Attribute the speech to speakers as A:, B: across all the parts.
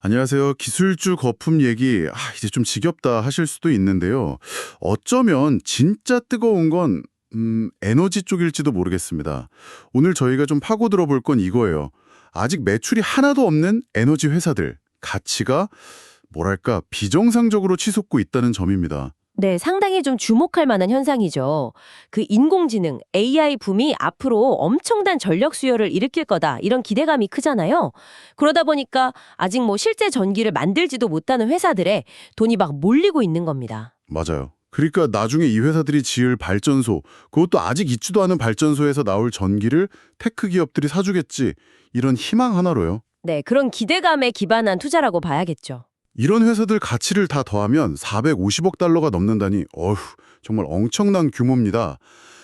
A: 안녕하세요. 기술주 거품 얘기, 아, 이제 좀 지겹다 하실 수도 있는데요. 어쩌면 진짜 뜨거운 건, 음, 에너지 쪽일지도 모르겠습니다. 오늘 저희가 좀 파고 들어볼 건 이거예요. 아직 매출이 하나도 없는 에너지 회사들, 가치가, 뭐랄까, 비정상적으로 치솟고 있다는 점입니다.
B: 네, 상당히 좀 주목할 만한 현상이죠. 그 인공지능, AI 붐이 앞으로 엄청난 전력 수요를 일으킬 거다. 이런 기대감이 크잖아요. 그러다 보니까 아직 뭐 실제 전기를 만들지도 못하는 회사들에 돈이 막 몰리고 있는 겁니다.
A: 맞아요. 그러니까 나중에 이 회사들이 지을 발전소, 그것도 아직 있지도 않은 발전소에서 나올 전기를 테크 기업들이 사주겠지. 이런 희망 하나로요.
B: 네, 그런 기대감에 기반한 투자라고 봐야겠죠.
A: 이런 회사들 가치를 다 더하면 450억 달러가 넘는다니 어휴 정말 엄청난 규모입니다.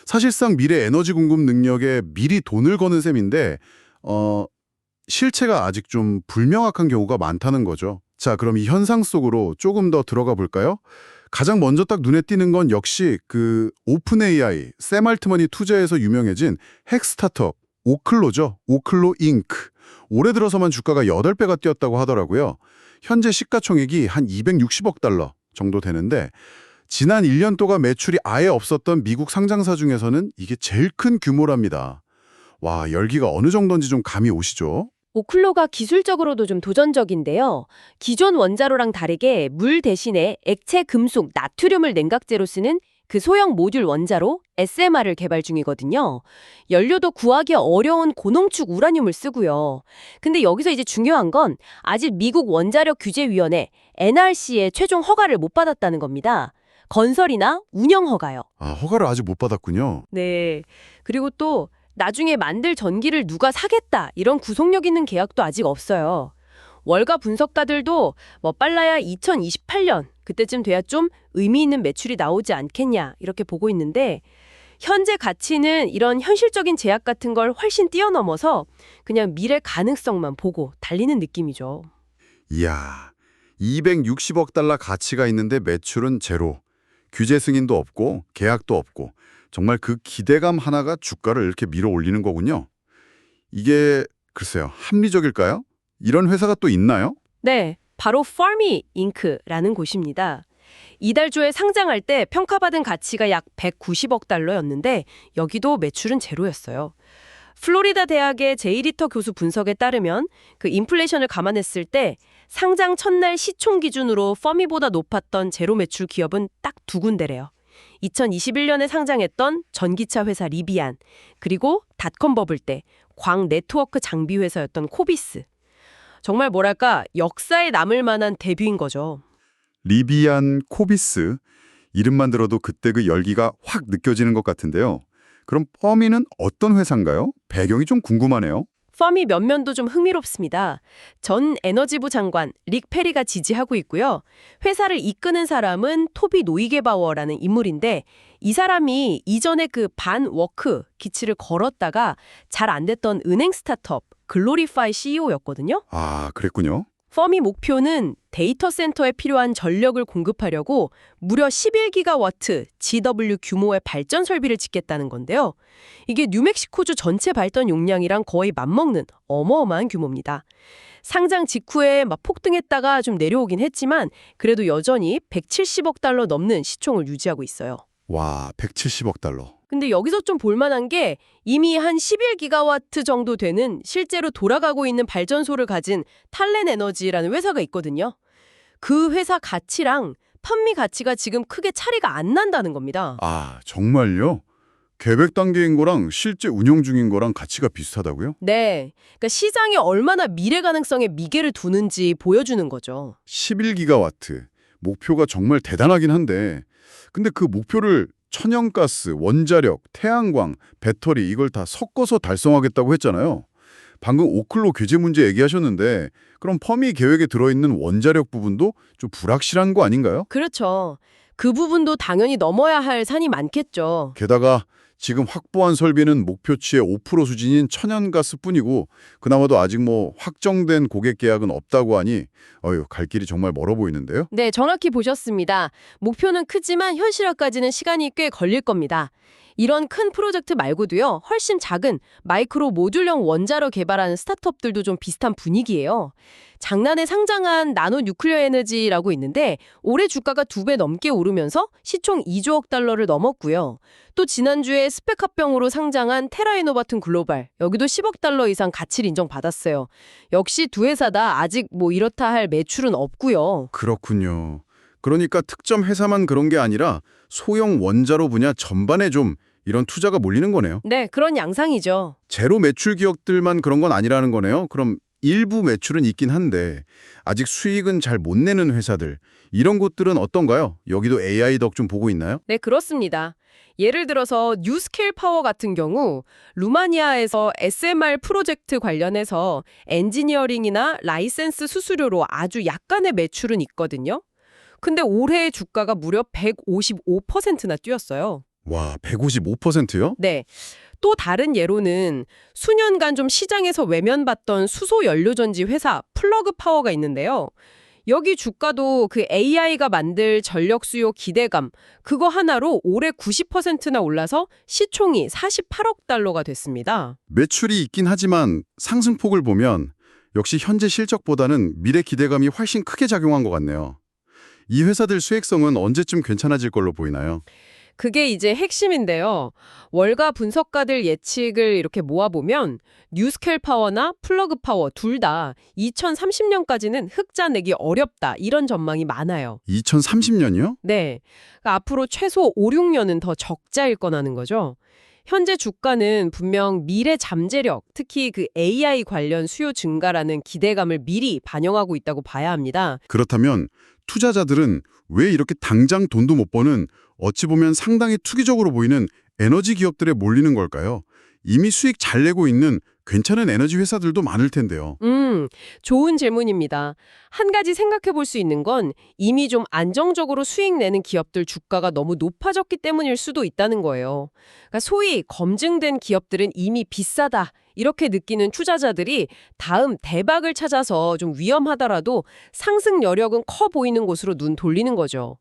A: 사실상 미래 에너지 공급 능력에 미리 돈을 거는 셈인데 어 실체가 아직 좀 불명확한 경우가 많다는 거죠. 자, 그럼 이 현상 속으로 조금 더 들어가 볼까요? 가장 먼저 딱 눈에 띄는 건 역시 그 오픈 AI, 샘 알트먼이 투자해서 유명해진 핵 스타트업 오클로죠. 오클로 잉크. 올해 들어서만 주가가 8배가 뛰었다고 하더라고요. 현재 시가총액이 한 260억 달러 정도 되는데 지난 1년 동안 매출이 아예 없었던 미국 상장사 중에서는 이게 제일 큰 규모랍니다. 와, 열기가 어느 정도인지 좀 감이 오시죠?
B: 오클로가 기술적으로도 좀 도전적인데요. 기존 원자로랑 다르게 물 대신에 액체 금속 나트륨을 냉각제로 쓰는 그 소형 모듈 원자로 SMR을 개발 중이거든요. 연료도 구하기 어려운 고농축 우라늄을 쓰고요. 근데 여기서 이제 중요한 건 아직 미국 원자력 규제위원회 NRC의 최종 허가를 못 받았다는 겁니다. 건설이나 운영 허가요.
A: 아, 허가를 아직 못 받았군요.
B: 네. 그리고 또 나중에 만들 전기를 누가 사겠다 이런 구속력 있는 계약도 아직 없어요. 월가 분석가들도 뭐 빨라야 2028년 그때쯤 돼야 좀 의미 있는 매출이 나오지 않겠냐 이렇게 보고 있는데 현재 가치는 이런 현실적인 제약 같은 걸 훨씬 뛰어넘어서 그냥 미래 가능성만 보고 달리는 느낌이죠.
A: 이야, 260억 달러 가치가 있는데 매출은 제로. 규제 승인도 없고 계약도 없고 정말 그 기대감 하나가 주가를 이렇게 밀어 올리는 거군요. 이게 글쎄요, 합리적일까요? 이런 회사가 또 있나요?
B: 네, 바로 파미 잉크라는 곳입니다. 이달 초에 상장할 때 평가받은 가치가 약 190억 달러였는데 여기도 매출은 제로였어요. 플로리다 대학의 제이리터 교수 분석에 따르면 그 인플레이션을 감안했을 때 상장 첫날 시총 기준으로 퍼미보다 높았던 제로 매출 기업은 딱 두 군데래요. 2021년에 상장했던 전기차 회사 리비안, 그리고 닷컴 버블 때 광 네트워크 장비 회사였던 코비스. 정말 뭐랄까 역사에 남을 만한 데뷔인 거죠.
A: 리비안 코비스. 이름만 들어도 그때 그 열기가 확 느껴지는 것 같은데요. 그럼 펌이는 어떤 회사인가요? 배경이 좀 궁금하네요.
B: 펌이 면면도 좀 흥미롭습니다. 전 에너지부 장관 릭 페리가 지지하고 있고요. 회사를 이끄는 사람은 토비 노이게바워라는 인물인데 이 사람이 이전에 그 반 워크 기치를 걸었다가 잘 안 됐던 은행 스타트업 글로리파이 CEO였거든요.
A: 아, 그랬군요.
B: 펌이 목표는 데이터 센터에 필요한 전력을 공급하려고 무려 11기가와트 GW 규모의 발전 설비를 짓겠다는 건데요. 이게 뉴멕시코주 전체 발전 용량이랑 거의 맞먹는 어마어마한 규모입니다. 상장 직후에 막 폭등했다가 좀 내려오긴 했지만 그래도 여전히 170억 달러 넘는 시총을 유지하고 있어요.
A: 와, 170억 달러.
B: 근데 여기서 좀 볼만한 게 이미 한 11기가와트 정도 되는 실제로 돌아가고 있는 발전소를 가진 탈렌 에너지라는 회사가 있거든요. 그 회사 가치랑 판미 가치가 지금 크게 차이가 안 난다는 겁니다.
A: 아, 정말요? 계획 단계인 거랑 실제 운영 중인 거랑 가치가 비슷하다고요?
B: 네. 그러니까 시장에 얼마나 미래 가능성에 미개를 두는지 보여주는 거죠.
A: 11기가와트. 목표가 정말 대단하긴 한데 근데 그 목표를 천연가스, 원자력, 태양광, 배터리 이걸 다 섞어서 달성하겠다고 했잖아요. 방금 오클로 규제 문제 얘기하셨는데 그럼 펌이 계획에 들어있는 원자력 부분도 좀 불확실한 거 아닌가요?
B: 그렇죠. 그 부분도 당연히 넘어야 할 산이 많겠죠.
A: 게다가 지금 확보한 설비는 목표치의 5% 수준인 천연가스뿐이고 그나마도 아직 뭐 확정된 고객 계약은 없다고 하니 어휴 갈 길이 정말 멀어 보이는데요.
B: 네, 정확히 보셨습니다. 목표는 크지만 현실화까지는 시간이 꽤 걸릴 겁니다. 이런 큰 프로젝트 말고도요, 훨씬 작은 마이크로 모듈형 원자로 개발하는 스타트업들도 좀 비슷한 분위기예요. 장난에 상장한 나노 뉴클리어 에너지라고 있는데 올해 주가가 두 배 넘게 오르면서 시총 2조억 달러를 넘었고요. 또 지난주에 스펙 합병으로 상장한 테라이노바튼 글로벌 여기도 10억 달러 이상 가치를 인정받았어요. 역시 두 회사 다 아직 뭐 이렇다 할 매출은 없고요.
A: 그렇군요. 그러니까 특정 회사만 그런 게 아니라 소형 원자로 분야 전반에 좀 이런 투자가 몰리는 거네요.
B: 네, 그런 양상이죠.
A: 제로 매출 기업들만 그런 건 아니라는 거네요. 그럼 일부 매출은 있긴 한데 아직 수익은 잘 못 내는 회사들 이런 곳들은 어떤가요? 여기도 AI 덕 좀 보고 있나요?
B: 네, 그렇습니다. 예를 들어서 뉴스케일 파워 같은 경우 루마니아에서 SMR 프로젝트 관련해서 엔지니어링이나 라이센스 수수료로 아주 약간의 매출은 있거든요. 근데 올해 주가가 무려 155%나 뛰었어요.
A: 와, 155%요?
B: 네. 또 다른 예로는 수년간 좀 시장에서 외면받던 수소 연료전지 회사 플러그 파워가 있는데요. 여기 주가도 그 AI가 만들 전력 수요 기대감, 그거 하나로 올해 90%나 올라서 시총이 48억 달러가 됐습니다.
A: 매출이 있긴 하지만 상승폭을 보면 역시 현재 실적보다는 미래 기대감이 훨씬 크게 작용한 것 같네요. 이 회사들 수익성은 언제쯤 괜찮아질 걸로 보이나요?
B: 그게 이제 핵심인데요. 월가 분석가들 예측을 이렇게 모아보면 뉴스켈 파워나 플러그 파워 둘 다 2030년까지는 흑자 내기 어렵다 이런 전망이 많아요.
A: 2030년이요?
B: 네. 그러니까 앞으로 최소 5, 6년은 더 적자일 거라는 거죠. 현재 주가는 분명 미래 잠재력, 특히 그 AI 관련 수요 증가라는 기대감을 미리 반영하고 있다고 봐야 합니다.
A: 그렇다면 투자자들은 왜 이렇게 당장 돈도 못 버는 어찌 보면 상당히 투기적으로 보이는 에너지 기업들에 몰리는 걸까요? 이미 수익 잘 내고 있는 괜찮은 에너지 회사들도 많을 텐데요.
B: 음, 좋은 질문입니다. 한 가지 생각해 볼 수 있는 건 이미 좀 안정적으로 수익 내는 기업들 주가가 너무 높아졌기 때문일 수도 있다는 거예요. 그러니까 소위 검증된 기업들은 이미 비싸다. 이렇게 느끼는 투자자들이 다음 대박을 찾아서 좀 위험하더라도 상승 여력은 커 보이는 곳으로 눈 돌리는 거죠.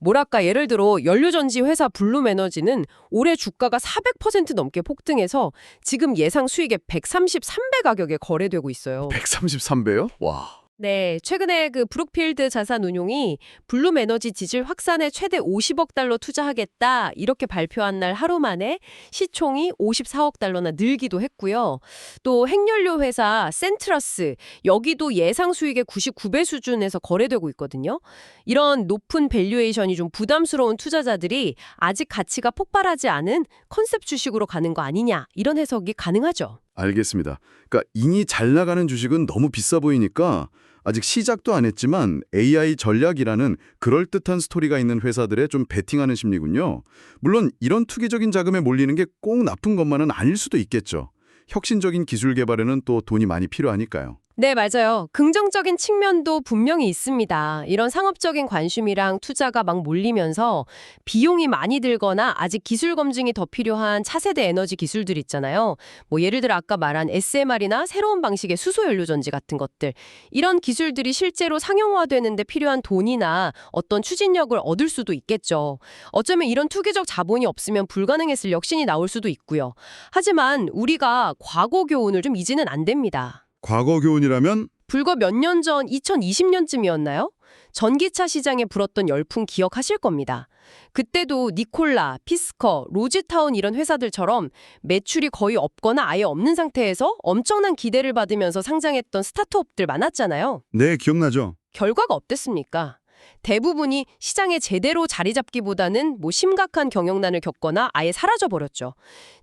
B: 뭐랄까 예를 들어 연료전지 회사 블룸에너지는 올해 주가가 400% 넘게 폭등해서 지금 예상 수익의 133배 가격에 거래되고 있어요.
A: 133배요? 와.
B: 네, 최근에 그 브룩필드 자산운용이 블룸 에너지 지질 확산에 최대 50억 달러 투자하겠다 이렇게 발표한 날 하루 만에 시총이 54억 달러나 늘기도 했고요. 또 핵연료 회사 센트러스 여기도 예상 수익의 99배 수준에서 거래되고 있거든요. 이런 높은 밸류에이션이 좀 부담스러운 투자자들이 아직 가치가 폭발하지 않은 컨셉 주식으로 가는 거 아니냐 이런 해석이 가능하죠.
A: 알겠습니다. 그러니까 인이 잘 나가는 주식은 너무 비싸 보이니까 아직 시작도 안 했지만 AI 전략이라는 그럴듯한 스토리가 있는 회사들에 좀 베팅하는 심리군요. 물론 이런 투기적인 자금에 몰리는 게 꼭 나쁜 것만은 아닐 수도 있겠죠. 혁신적인 기술 개발에는 또 돈이 많이 필요하니까요.
B: 네, 맞아요. 긍정적인 측면도 분명히 있습니다. 이런 상업적인 관심이랑 투자가 막 몰리면서 비용이 많이 들거나 아직 기술 검증이 더 필요한 차세대 에너지 기술들 있잖아요. 뭐 예를 들어 아까 말한 SMR이나 새로운 방식의 수소 연료 전지 같은 것들. 이런 기술들이 실제로 상용화되는데 필요한 돈이나 어떤 추진력을 얻을 수도 있겠죠. 어쩌면 이런 투기적 자본이 없으면 불가능했을 혁신이 나올 수도 있고요. 하지만 우리가 과거 교훈을 좀 잊으면 안 됩니다.
A: 과거 교훈이라면
B: 불과 몇 년 전 2020년쯤이었나요? 전기차 시장에 불었던 열풍 기억하실 겁니다. 그때도 니콜라, 피스커, 로지타운 이런 회사들처럼 매출이 거의 없거나 아예 없는 상태에서 엄청난 기대를 받으면서 상장했던 스타트업들 많았잖아요.
A: 네, 기억나죠.
B: 결과가 어땠습니까? 대부분이 시장에 제대로 자리 잡기보다는 뭐 심각한 경영난을 겪거나 아예 사라져 버렸죠.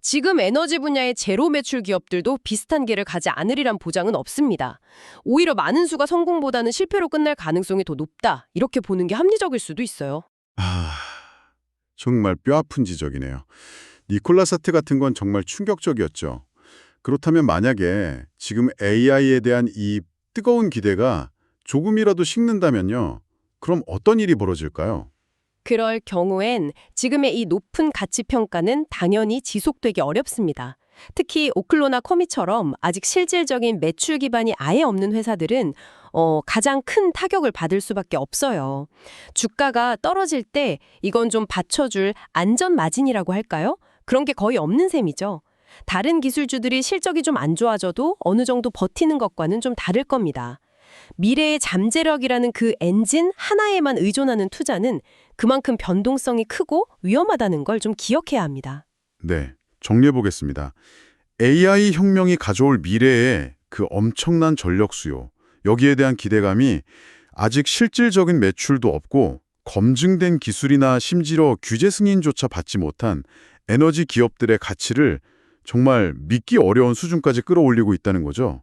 B: 지금 에너지 분야의 제로 매출 기업들도 비슷한 길을 가지 않으리란 보장은 없습니다. 오히려 많은 수가 성공보다는 실패로 끝날 가능성이 더 높다. 이렇게 보는 게 합리적일 수도 있어요.
A: 아, 정말 뼈아픈 지적이네요. 니콜라 사태 같은 건 정말 충격적이었죠. 그렇다면 만약에 지금 AI에 대한 이 뜨거운 기대가 조금이라도 식는다면요. 그럼 어떤 일이 벌어질까요?
B: 그럴 경우엔 지금의 이 높은 가치 평가는 당연히 지속되기 어렵습니다. 특히 오클로나 커미처럼 아직 실질적인 매출 기반이 아예 없는 회사들은 어, 가장 큰 타격을 받을 수밖에 없어요. 주가가 떨어질 때 이건 좀 받쳐줄 안전 마진이라고 할까요? 그런 게 거의 없는 셈이죠. 다른 기술주들이 실적이 좀 안 좋아져도 어느 정도 버티는 것과는 좀 다를 겁니다. 미래의 잠재력이라는 그 엔진 하나에만 의존하는 투자는 그만큼 변동성이 크고 위험하다는 걸 좀 기억해야 합니다.
A: 네, 정리해 보겠습니다. AI 혁명이 가져올 미래의 그 엄청난 전력 수요, 여기에 대한 기대감이 아직 실질적인 매출도 없고 검증된 기술이나 심지어 규제 승인조차 받지 못한 에너지 기업들의 가치를 정말 믿기 어려운 수준까지 끌어올리고 있다는 거죠.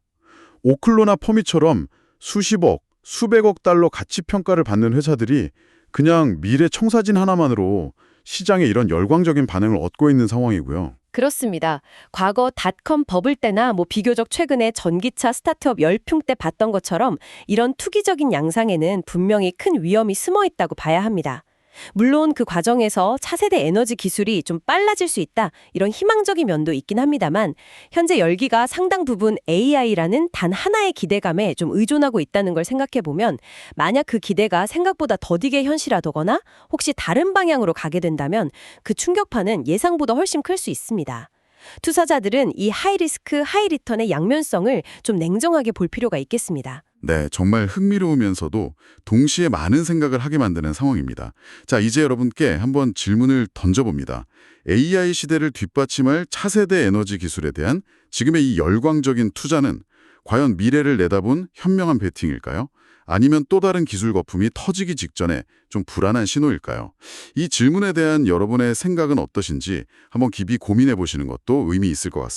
A: 오클로나 퍼미처럼 수십억, 수백억 달러 가치 평가를 받는 회사들이 그냥 미래 청사진 하나만으로 시장에 이런 열광적인 반응을 얻고 있는 상황이고요.
B: 그렇습니다. 과거 닷컴 버블 때나 뭐 비교적 최근에 전기차 스타트업 열풍 때 봤던 것처럼 이런 투기적인 양상에는 분명히 큰 위험이 숨어 있다고 봐야 합니다. 물론 그 과정에서 차세대 에너지 기술이 좀 빨라질 수 있다 이런 희망적인 면도 있긴 합니다만 현재 열기가 상당 부분 AI라는 단 하나의 기대감에 좀 의존하고 있다는 걸 생각해 보면 만약 그 기대가 생각보다 더디게 현실화되거나 혹시 다른 방향으로 가게 된다면 그 충격파는 예상보다 훨씬 클 수 있습니다. 투자자들은 이 하이리스크, 하이리턴의 양면성을 좀 냉정하게 볼 필요가 있겠습니다.
A: 네, 정말 흥미로우면서도 동시에 많은 생각을 하게 만드는 상황입니다. 자, 이제 여러분께 한번 질문을 던져봅니다. AI 시대를 뒷받침할 차세대 에너지 기술에 대한 지금의 이 열광적인 투자는 과연 미래를 내다본 현명한 베팅일까요? 아니면 또 다른 기술 거품이 터지기 직전에 좀 불안한 신호일까요? 이 질문에 대한 여러분의 생각은 어떠신지 한번 깊이 고민해 보시는 것도 의미 있을 것 같습니다.